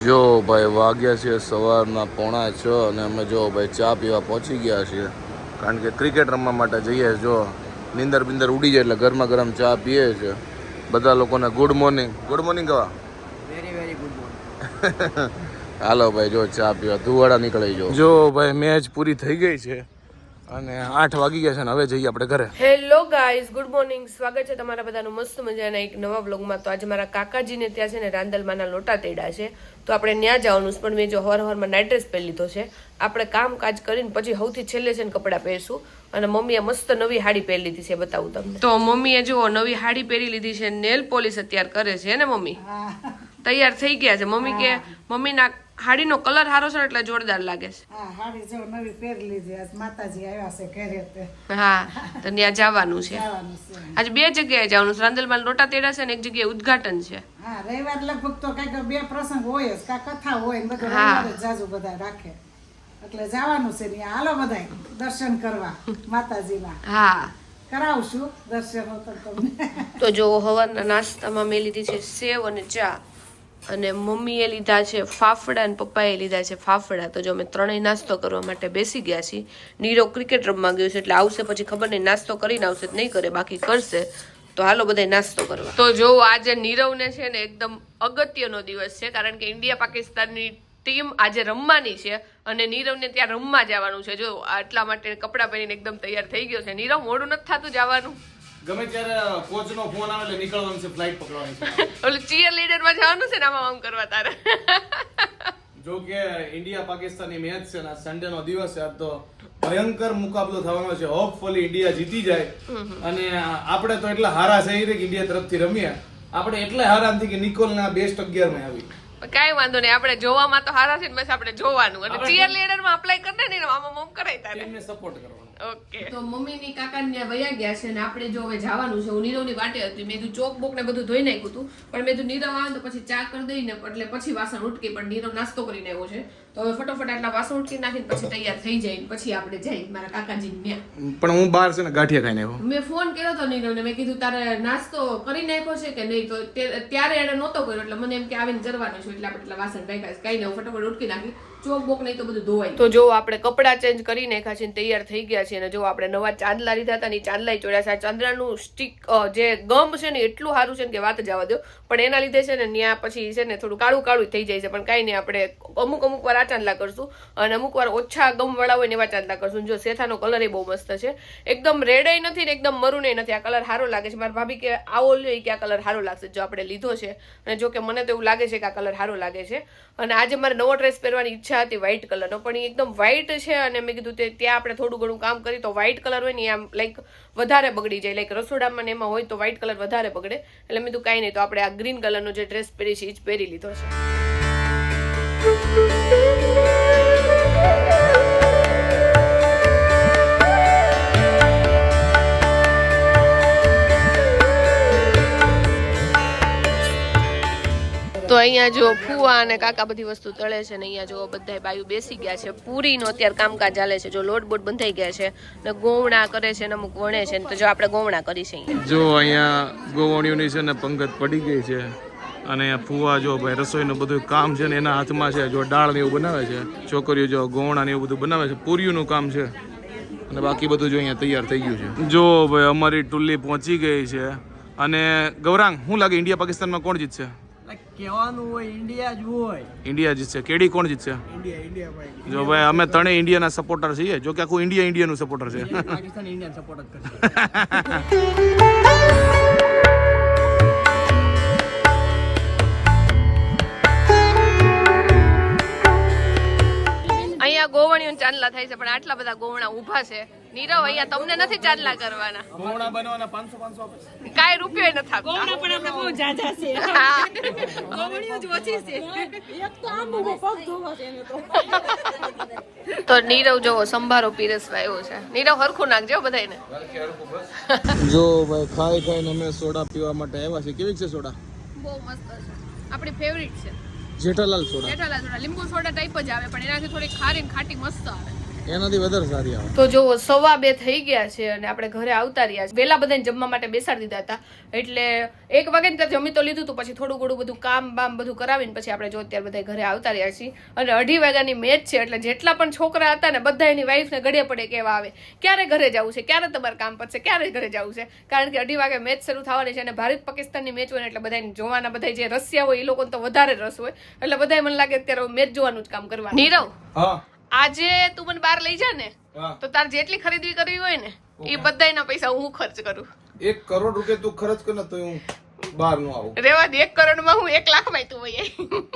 જો ભાઈ વાગ્યા છે સવારના પોણા છ અને અમે જો ભાઈ ચા પીવા પહોંચી ગયા છીએ. કારણ કે ક્રિકેટ રમવા માટે જઈએ જો. નીંદર બિંદર ઉડી જાય એટલે ગરમા ગરમ ચા પીએ છે બધા લોકોને ગુડ મોર્નિંગ ગુડ મોર્નિંગ કવા very very good morning hello ભાઈ જો ચા પીવા ધુવાડા નીકળી જો જો ભાઈ મેચ પૂરી થઈ ગઈ છે. અને આઠ વાગી ગયા છે ને હવે જઈએ આપણે ઘરે. હેલો ગાઈઝ ગુડ મોર્નિંગ સ્વાગત છે તમારા બધાનું મસ્ત મજાના એક નવા વ્લોગમાં તો આજે મારા કાકાજીને ત્યાં છે ને રાંદલમાના લોટા તેડા છે. તો આપણે ત્યાં જવાનું છે પણ મેં જો હવાર હવારમાં નાઇટ ડ્રેસ પહેરી લીધો છે. આપણે કામકાજ કરીને પછી સૌથી છેલ્લે છે ને કપડાં પહેરશું. અને મમ્મીએ મસ્ત નવી હાડી પહેરી લીધી છે બતાવું તમને. તો મમ્મીએ જો નવી હાડી પહેરી લીધી છે નેલ પોલિશ અત્યારે કરે છે ને મમ્મી? તૈયાર થઈ ગયા છે. મમ્મી કે મમ્મીના હાડીનો કલર સારો છે એટલે જોરદાર લાગે છે. હા હાડી જો નવી પહેરી લીધી. આજ માતાજી આવ્યા છે ઘરે તે. હા તો ત્યાં જવાનું છે. જવાનું છે. આજે બે જગ્યાએ જવાનું છે. રાંદલમાં લોટા તેડા છે ને એક જગ્યાએ ઉદ્ઘાટન છે. હા રવિવાર લગભગ તો કંઈક બે પ્રસંગ હોય જ. કા કથા હોય ને બધું. રવિવારે જાજુ બધા રાખે. એટલે જવાનું છે ત્યાં. હાલો બધા દર્શન કરવા માતાજીના. હા. કરાવશું દર્શન તો તમને. તો જો હવારના નાસ્તામાં મેં લીધી છે સેવ અને ચા. અને મમ્મીએ લીધા છે ફાફડા અને પપ્પાએ લીધા છે ફાફડા. તો જો અમે ત્રણેય નાસ્તો કરવા માટે બેસી ગયા છીએ, નીરવ ક્રિકેટ રમવા ગયો છે એટલે આવશે પછી ખબર નહીં, નાસ્તો કરીને આવશે નહીં કરે બાકી કરશે. તો હાલો બધા નાસ્તો કરવા. તો જો આજે નીરવને છે ને એકદમ અગત્યનો દિવસ છે, કારણ કે ઇન્ડિયા પાકિસ્તાનની ટીમ આજે રમવાની છે અને નીરવને ત્યાં રમવા જવાનું છે. જો આટલા માટે કપડાં પહેરીને એકદમ તૈયાર થઈ ગયો છે. નીરવ, મોડું નથી થતું જવાનું? ગમે ત્યારે કોચનો ફોન આવે એટલે નીકળવાનું છે ફ્લાઇટ પકડવાની છે. ઓલું ચીયર લીડરમાં જવાનું છે ને આમાં આમ કરવા તારે. જો કે ઇન્ડિયા પાકિસ્તાનની મેચ છે ને સન્ડે નો દિવસ છે તો ભયંકર મુકાબલો થવાનો છે. હોપફુલી ઇન્ડિયા જીતી જાય. અને આપણે તો એટલા હારા છે કે ઇન્ડિયા તરફથી રમીએ. આપણે એટલા હારા નથી કે નિકોલ ના બેસ્ટ અગિયારમાં આવી. કાંઈ વાંધો નહીં આપણે જોવામાં તો હારા છે ને બસ આપણે જોવાનું. અને ચીયર લીડરમાં અપ્લાય કરી દે ને આમાં મોમ કરાય તારે. સપોર્ટ કરવાનો ઓકે તો મમ્મી ની કાકા ને વયા ગયા છે ને આપણે જો હવે જવાનું છે. હું નીરવની વાટે હતી. મેં તું ચોક બોક ને બધું ધોઈ નાખ્યું હતું. પણ મેં તું નીરવ આવે તો પછી ચા કરી દઈને એટલે પછી વાસણ ઉટકી પણ નીરવ નાસ્તો કરીને આવ્યો છે. તો હવે ફટોફટ આટલા વાસણ ઉટકી નાખીને પછી તૈયાર થઈ જાય પછી આપણે જઈ મારા કાકાજી ને પણ હું બહાર છે ને ગાંઠિયા ખાઈને આવ્યો. મેં ફોન કર્યો તો નીરવને. મેં કીધું તારે નાસ્તો કરી નાખ્યો છે કે નહીં? તો ત્યારે એને નહોતો કર્યો. એટલે મને એમ કે આવીને જરવાનું છે. એટલે આપણે એટલા વાસણ રાખ્યા છે. કઈ નહીં હું ફટાફટ ઉટકી નાખી. ચોક બોક નહીં તો બધું ધોવાય તો જો આપણે કપડાં ચેન્જ કરી નાખ્યા છે તૈયાર થઈ ગયા છે અને જો આપણે નવા ચાંદલા લીધા હતા ને ચાંદલા ચોડ્યા છે. આ ચાંદલાનું સ્ટીક જે ગમ છે ને એટલું સારું છે ને કે વાત જવા દો. પણ એના લીધે છે ને ત્યાં પછી છે ને થોડું કાળું કાળું થઈ જાય છે. પણ કાંઈ નહીં આપણે અમુક અમુક વાર આ ચાંદલા કરશું અને અમુક વાર ઓછા ગમ વાળા હોય ને એવા ચાંદલા કરશું. જો શેથાનો કલર એ બહુ મસ્ત છે. એકદમ રેડય નથી ને એકદમ મરૂન નથી. આ કલર સારો લાગે છે. મારા ભાભી કે આવો લ્યો ઈ કે આ કલર સારો લાગશે. જો આપણે લીધો છે. અને જો કે મને તો એવું લાગે છે કે આ કલર સારો લાગે છે. અને આજે મારે નવો ડ્રેસ પહેરવાની ઈચ્છા હતી વ્હાઈટ કલરનો પણ એ એકદમ વ્હાઈટ છે અને મેં કીધું તે ત્યાં આપણે થોડું ઘણું કામ કરીએ તો વ્હાઈટ કલર હોય ને આમ લાઈક વધારે બગડી જાય. લાઈક રસોડામાં ને એમાં હોય તો વ્હાઈટ કલર વધારે બગડે. એટલે મેં કીધું કાંઈ નહીં, તો આપણે આ ગ્રીન કલરનો જે ડ્રેસ પહેરી છે એ જ પહેરી લીધો છે. અહીંયા જો ફુવા અને કાકા બધી વસ્તુ તળે છે ને અહીંયા જો બધા બાયુ બેસી ગયા છે. પૂરીનો અત્યારે કામકાજ ચાલે છે. જો લોટ બોટ બંધાઈ ગયા છે ને ગોવણા કરે છે ને અમુક વણે છે તો જો આપણે ગોવણા કરી છે જો અહીંયા ગોવણીઓની છે ને પંગત પડી ગઈ છે અને ફુવા જો ભાઈ રસોઈનું બધું કામ છે ને એના હાથમાં છે. જો દાળ ને એવું બનાવે છે, છોકરીઓ જો ગોવણા ને એવું બધું બનાવે છે, પૂરીઓનું કામ છે. અને બાકી બધું જો અહીંયા તૈયાર થઈ ગયું છે. જો ભાઈ અમારી ટુલ્લી પહોંચી ગઈ છે. અને ગૌરાંગ, શું લાગે, ઇન્ડિયા પાકિસ્તાનમાં કોણ જીતશે? કહેવાનું હોય ઇન્ડિયા જ હોય. ઇન્ડિયા જીતશે કેડી કોણ જીતશે? ઇન્ડિયા ઇન્ડિયા ભાઈ. જો ભાઈ અમે ત્રણેય ઇન્ડિયાના સપોર્ટર છીએ. જો કે આખું ઇન્ડિયા ઇન્ડિયાનું સપોર્ટર છે. પાકિસ્તાન ઇન્ડિયન સપોર્ટ જ કરશે. ચાંદલા થાય છે પણ આટલા બધા ગોવણા ઊભા છે. નીરવ અહીંયા તમને નથી ચાંદલા કરવાના. ગોવણા બનવાના પાંચસો પાંચસો આપે કાંઈ રૂપિયો નથી આપતા. તો નીરવ જોવો સંભારો પીરસવા આવ્યો છે. નીરવ હરખું નાખજો બધાને જો ભાઈ ખાઈ ખાઈને અમે સોડા પીવા માટે આવ્યા છે કેવી છે સોડા? બહુ મસ્ત છે. આપણી ફેવરિટ છે. જેઠાલાલ સોડા. જેઠાલાલ સોડા, લીંબુ સોડા ટાઈપ જ આવે, પણ એનાથી થોડી ખારી ને ખાટી મસ્ત આવે. એનાથી વધારે સારી આવે. તો જો સવા બે થઈ ગયા છે અને આપણે ઘરે આવતા રહ્યા છે. વેલા બધાને જમવા માટે બેસાડી દીધા હતા. એટલે એક વાગે ત્યાં જમી તો લીધું હતું પછી થોડું ઘણું બધું કામ બામ બધું કરાવીને પછી આપણે જો અત્યારે બધા ઘરે આવતા રહ્યા છીએ. અને અઢી વાગ્યાની મેચ છે એટલે જેટલા પણ છોકરા હતા ને બધા એની વાઈફને ગળે પડે કેવા આવે. ક્યારે ઘરે જવું છે? ક્યારે તમારે કામ પડશે? ક્યારે ઘરે જવું છે? કારણ કે અઢી વાગે મેચ શરૂ થવાની છે અને ભારત પાકિસ્તાનની મેચ હોય ને એટલે બધા જોવાના બધા જે રસ્યા હોય એ લોકોને તો વધારે રસ હોય. એટલે બધા મને લાગે અત્યારે મેચ જોવાનું જ કામ કરવાનું નીરવ? હા. આજે તું મને બહાર લઈ જા ને તો તાર જેટલી ખરીદી કરવી હોય ને એ બધાયના પૈસા હું ખર્ચ કરું. એક કરોડ રૂપિયા તું ખર્ચ કર ને તો હું બહારનું આવું. રેવા દે એક કરોડમાં હું એક લાખમાં તું વહી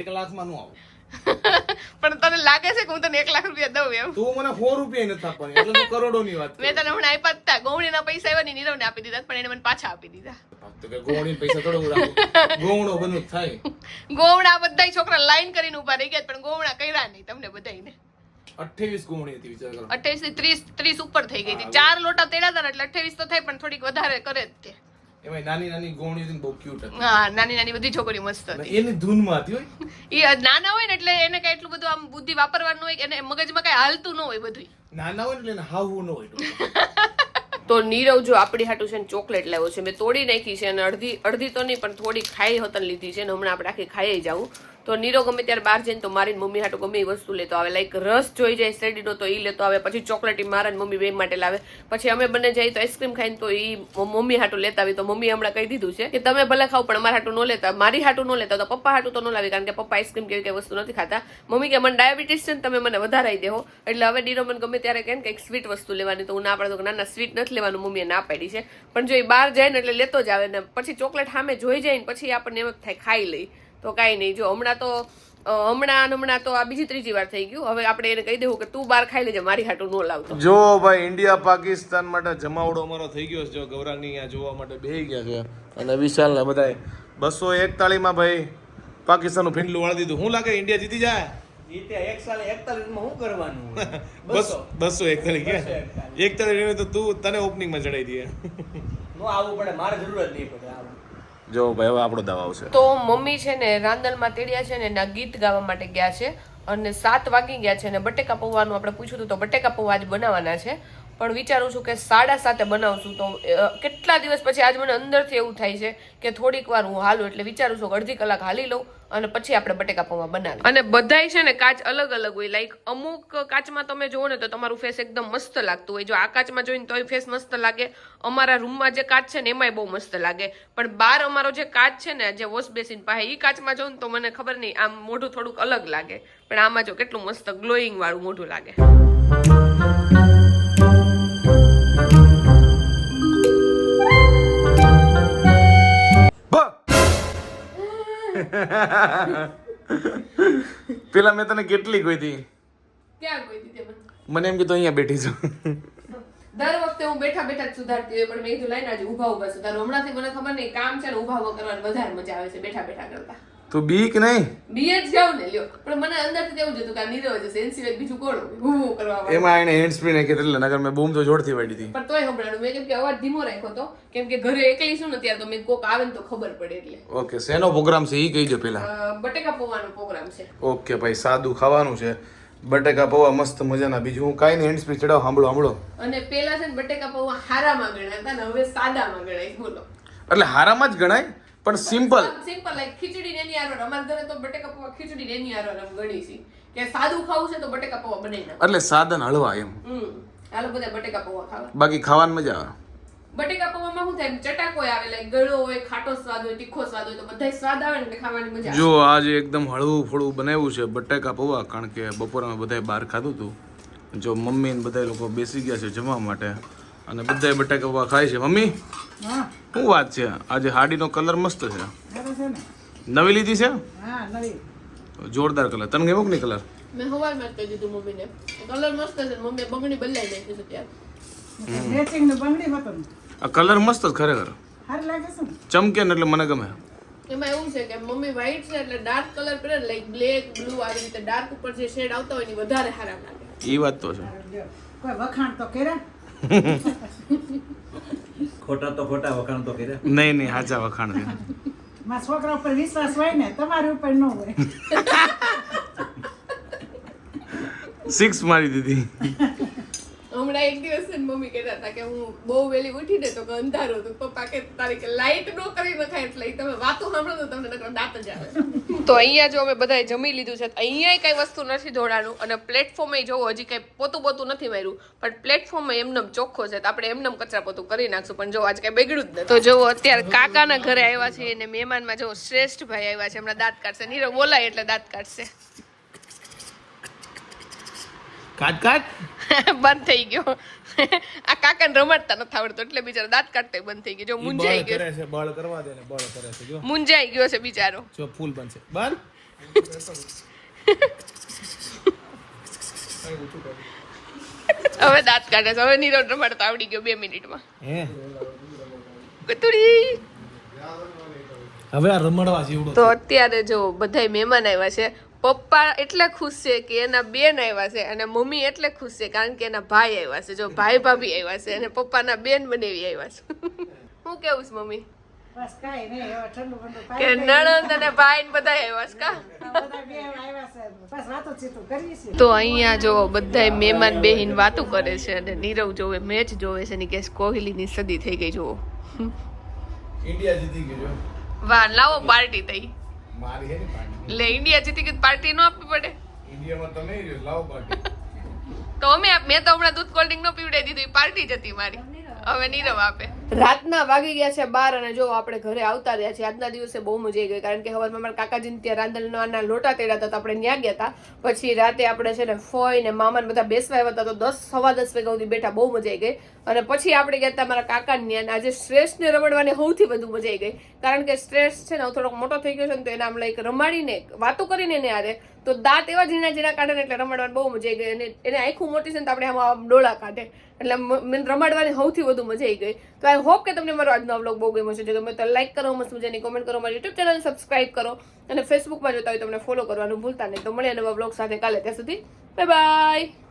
એક લાખમાં નું આવું. પણ તને લાગે છે કે હું તને એક લાખ રૂપિયા દઉં એમ? તું મને સો રૂપિયા નથી આપવાની એટલે કરોડો ની વાત મેં તને હમણાં આપ્યા જ હતા ગૌણીના પૈસા એવા નીરવ ને આપી દીધા પણ એને મને પાછા આપી દીધા. તો કે ગોવણી પૈસા થોડો ગોવણો બનવું થાય. ગોવણા બધા છોકરા લાઈન કરીને ઊભા રહી ગયા પણ ગોવણા કર્યા નહીં તમને બધાને અઠ્ઠાવીસ ગોવણી હતી વિચાર કરો. અઠ્યાવીસથી ત્રીસ ત્રીસ ઉપર થઈ ગઈ હતી. ચાર લોટા તેડા હતા એટલે અઠ્યાવીસ તો થાય પણ થોડીક વધારે કરે જ તે. એમાં નાની નાની ગોવણી હતી બહુ ક્યુટ હતી. હા નાની નાની બધી છોકરી મસ્ત હતી. એની ધૂનમાં હતી હોય? એ નાના હોય ને એટલે એને કઈ એટલું બધું આમ બુદ્ધિ વાપરવાનું હોય એને મગજમાં કઈ હાલતું ન હોય બધું નાના હોય ને એટલે હાવું ન હોય તો નીરવ જો આપણી હાટું છે ને ચોકલેટ લાવ્યો છે. મેં તોડી નાખી છે અને અડધી અડધી તો નહીં પણ થોડી ખાઈ હતન લીધી છે ને હમણાં આપણે આખી ખાઈ જાવું તો નીરો ગમે ત્યારે બહાર જઈને તો મારી મમ્મી હાટું ગમે એ વસ્તુ લેતો આવે લાઈક રસ જોઈ જાય શેરડીનો તો એ લેતો આવે પછી ચોકલેટ મારા મમ્મી બે માટે લાવે. પછી અમે બંને જઈએ તો આઈસ્ક્રીમ ખાઈને તો એ મમ્મી હાટું લેતા આવી. તો મમ્મી હમણાં કહી દીધું છે કે તમે ભલે ખાવ પણ અમારા હાટું ન લેતા. મારી હાટું ન લેતા તો પપ્પા હાટું તો ન લાવી કારણ કે પપ્પા આઈસ્ક્રીમ કેવી કઈ વસ્તુ નથી ખાતા. મમ્મી કે, મને ડાયાબિટીસ છે ને તમે મને વધારાઈ દેહો. એટલે હવે નીરો મને ગમે ત્યારે કેમ કંઈક સ્વીટ વસ્તુ લેવાની. તો હું ના પાડું કે, ના ના સ્વીટ નથી લેવાનું. મમ્મીએ ના પાડી છે. પણ જો એ બહાર જાય ને એટલે લેતો જ આવે ને પછી ચોકલેટ સામે જોઈ જાય ને પછી આપણને એમ થાય ખાઈ લઈ. તો કાંઈ નહીં. જો હમણાં તો હમણાં હમણાં તો આ બીજી ત્રીજી વાર થઈ ગયું. હવે આપણે એને કહી દેવું કે તું બહાર ખાઈ લેજે મારી હાટું નો લાવતો. જો ભાઈ ઇન્ડિયા પાકિસ્તાન માટે જમાવડો અમારો થઈ ગયો છે. જો ગૌરાંગની અહીંયા જોવા માટે બેહી ગયા છે. અને વિશાલ ને બધાય બસો એકતાળીમાં ભાઈ પાકિસ્તાનનું ફીંડલું વાળી દીધું. શું લાગે ઇન્ડિયા જીતી જાય? જીતે એક સાલે એકતાલીસમાં શું કરવાનું હોય? બસો. એકતાળી રહ્યું તો તું તને ઓપનિંગમાં ચડાઈ દે નો આવવું પડે મારે જરૂર જ નહીં પડે જો ભાઈ હવે આપણો દાવ આવશે. તો મમ્મી છે ને રાંદલમાં તેડ્યા છે ને એના ગીત ગાવા માટે ગયા છે અને સાત વાગી ગયા છે ને બટેકા પૌવાનું આપણે પૂછ્યું હતું તો બટેકા પૌવા આજ બનાવવાના છે. પણ વિચારું છું કે સાડા સાતે બનાવશું તો કેટલા દિવસ પછી આજ મને અંદરથી એવું થાય છે કે થોડીક વાર હું હાલું એટલે વિચારું છું અડધી કલાક હાલી લઉં અને પછી આપણે બટેકા પૌવા બનાવી અને બધાય છે ને કાચ અલગ અલગ હોય લાઈક અમુક કાચમાં તમે જુઓ ને તો તમારું ફેસ એકદમ મસ્ત લાગતું હોય. જો આ કાચમાં જોઈને તોય ફેસ મસ્ત લાગે. અમારા રૂમમાં જે કાચ છે ને એમાંય બહુ મસ્ત લાગે. પણ બહાર અમારો જે કાચ છે ને, જે વોશ બેસિન પાસે એ કાચમાં જોઉં ને તો મને ખબર નહીં, આમ મોઢું થોડુંક અલગ લાગે. પણ આમાં જો કેટલું મસ્ત ગ્લોઈંગ વાળું મોઢું લાગે. પેલા મેં તને કેટલી કોઈ હતી? ક્યાં કોઈ દીધી મને? એમ કીધું અહીંયા બેઠી છું. દર વખતે હું બેઠા બેઠા જ સુધારતી હોય પણ મેં કીધું લઈને આજે ઊભા ઊભા સુધારું. હમણાંથી મને ખબર નહીં કામ છે ને ઊભા ઊભા કરવાની વધારે મજા આવે છે બેઠા બેઠા કરતા. તું બીક નહીં? બીએ જ જાવ ને લ્યો. પણ મને અંદરથી તો એવું જ હતું કે નીરવ જ હશે સિવાય બીજું કોણ હોય? કરવા એમાં એને હેન્ડ સ્પ્રી નાખી એટલે નગર મેં બૂમ તો જોરથી વાડી હતી. પણ તોય સંભળાણું. મેં કેમ કે અવાજ ધીમો રાખ્યો હતો કેમ કે ઘરે એકલી છું ને ત્યારે તો મેં કોક આવે ને તો ખબર પડે એટલે. ઓકે શેનો પ્રોગ્રામ છે એ કહી દો પેલા બટેકા પૌવાનો પ્રોગ્રામ છે. ઓકે ભાઈ સાદું ખાવાનું છે. બટેકા પૌવા મસ્ત મજાના. બીજું હું કાંઈ નહીં હેન્ડ સ્પ્રી ચડાવ સાંભળો સાંભળો અને પેલા છે ને બટેકા પૌવા હારામાં ગણાય હતા ને હવે સાદામાં ગણાય બોલો. એટલે હારામાં જ ગણાય? પણ સિમ્પલ સિમ્પલ લાઈક ખીચડી ને એની આરો અમારા ઘરે તો બટેકા પૌવા ખીચડી ને એની આરો એમ ગણી છે. કે સાદું ખાવું છે તો બટેકા પૌવા બને એટલે સાદન હળવા એમ. હમ. હાલો બધા બટેકા પૌવા ખાવા. બાકી ખાવાની મજા આવે. બટેકા પૌવામાં શું થાય? ચટાકો આવે લાઈક ગળો હોય ખાટો સ્વાદ હોય તીખો સ્વાદ હોય તો બધાય સ્વાદ આવે ને ખાવાની મજા જો આજે એકદમ હળવું ફળવું બનાવ્યું છે બટેકા પૌવા કારણ કે બપોરે અમે બધાય બહાર ખાધું હતું જો મમ્મી ને બધા લોકો બેસી ગયા છે જમવા માટે. અને બધા બટાકા પૌવા ખાય છે. મમ્મી હા. શું વાત છે? આજે હાડીનો કલર મસ્ત છે. ને? નવી લીધી છે? હા જોરદાર કલર. તને ગમ્યો કે નહીં કલર? મેં હવારમાં જ કહી દીધું મમ્મીને. કલર મસ્ત છે ને મમ્મીએ બંગડી બદલાઈ નાખી છે ત્યાં મેચિંગનું બંગડી હતું આ કલર મસ્ત જ ખરેખર. લાગે છે ચમકે ને એટલે મને ગમે. એમાં એવું છે કે મમ્મી વ્હાઈટ છે એટલે ડાર્ક કલર પહેરે લાઈક બ્લેક બ્લુ આવી રીતે ડાર્ક ઉપર જે શેડ આવતા હોય ને વધારે સારા લાગે. એ વાત તો છે. કોઈ વખાણ તો કર્યા ખોટા તો ખોટા વખાણ તો કર્યા. નહીં નહીં સાચા વખાણ કર્યા મારા છોકરા ઉપર વિશ્વાસ હોય ને તમારી ઉપર ન હોય. સિક્સ મારી દીધી. હમણાં એક દિવસ ને મમ્મી કહેતા હતા કે હું બહુ વહેલી ઉઠી ને તો કે અંધારો તો પપ્પા કે તારી કે લાઈટ નો કરી નખાય એટલે તમે વાતો સાંભળો તો તમને નકર દાંત જ આવે. તો અહીંયા જો અમે બધાએ જમી લીધું છે તો અહીંયા કઈ વસ્તુ નથી ધોળાનું અને પ્લેટફોર્મે જોવો હજી કઈ પોતું પોતું નથી માર્યું પણ પ્લેટફોર્મ એમનેમ ચોખ્ખો છે તો આપણે એમનેમ કચરા પોતું કરી નાખશું પણ જો આજ કઈ બગડ્યું જ નથી. તો જો અત્યારે કાકાના ઘરે આવ્યા છે અને મહેમાનમાં જો શ્રેષ્ઠ ભાઈ આવ્યા છે હમણાં દાંત કાઢશે. નીરવ બોલાય એટલે દાંત કાઢશે. કાટ કાટ. બંધ થઈ ગયો. આ કાકાને રમાડતા નથી આવડતો એટલે બિચારો દાંત કાઢતા બંધ થઈ ગયો. જો મુંજાઈ ગયો. છે બળ કરવા દે ને બળ કરે છે જો. મુંજાઈ ગયો છે બિચારો. જો ફૂલ બનશે. બન હવે દાંત કાઢે છે. હવે નીરવ રમાડતા આવડી ગયો બે મિનિટમાં. હે? કતુરી. હવે આ રમડવા જેવડો તો અત્યારે જો બધાય મહેમાન આવ્યા છે પપ્પા એટલે ખુશ છે કે એના બેન આવ્યા છે અને મમ્મી એટલે ખુશ છે કારણ કે એના ભાઈ આવ્યા છે. જો ભાઈ ભાભી આવ્યા છે અને પપ્પાના બેન બનેવી આવ્યા છે. હું કેવું છે મમ્મી? કે નણંદ અને ભાઈ ને બધા આવ્યા છે. બધા તો અહીંયા જો બધાય મહેમાન બેહીન વાતો કરે છે અને નીરવ જોવે મેચ જોવે છે ની કે કોહલીની સદી થઈ ગઈ જોવો ઇન્ડિયા જીતી ગયો વાહ લાવો પાર્ટી થઈ. મારી હે ને પાર્ટી. એટલે ઇન્ડિયા જીતી ગઈ પાર્ટી ન આપવી પડે. ઇન્ડિયામાં તો નહીં રહ્યો લાવો પાર્ટી. તો અમે મેં તો હમણાં દૂધ કોલ્ડ ડ્રિંક નો પીવડાવી દીધું પાર્ટી જ હતી મારી. હવે નીરવ આપે. રાતના વાગી ગયા છે બાર અને જો આપણે ઘરે આવતા રહ્યા છીએ, આજના દિવસે બહુ મજા આવી ગઈ, કારણ કે હવે મારા કાકાજીને ત્યાં રાંધણના લોટા તેડા હતા આપણે ત્યાં ગયા હતા. પછી રાતે આપણે છે ને ફોઈ ને મામા ને બધા બેસવા આવ્યા હતા, તો દસ, સવા દસ વાગ્યા સુધી બેઠા, બહુ મજા આવી ગઈ. અને પછી આપણે ગયા હતા મારા કાકા ત્યાં આજે શ્રેષ્ઠને રમડવાની સૌથી વધુ મજા આવી ગઈ, કારણ કે શ્રેષ્ઠ છે ને થોડોક મોટો થઈ ગયો છે ને તો એને આમ લાઈક રમાડીને, વાતો કરીને એને આરે, તો દાંત એવા ઝીણા ઝીણા કાઢે ને એટલે રમાડવાની બહુ મજા આવી ગઈ અને એને આખું મોટી છે ને તો આપણે આમ ડોળા કાઢે. એટલે મને રમાડવાની સૌથી વધુ મજા આવી ગઈ. તો આઈ હોપ કે તમને મારો આજનો વ્લોગ બહુ ગમ્યો છે જો ગમે તો લાઈક કરો, મસ્ત મજાની કોમેન્ટ કરો, મારી યુટ્યુબ ચેનલ સબસ્ક્રાઈબ કરો અને ફેસબુકમાં જોતા હોય તમને ફોલો કરવાનું ભૂલતા નહીં. તો મળીએ નવા વ્લોગ સાથે કાલે ત્યાં સુધી. Bye bye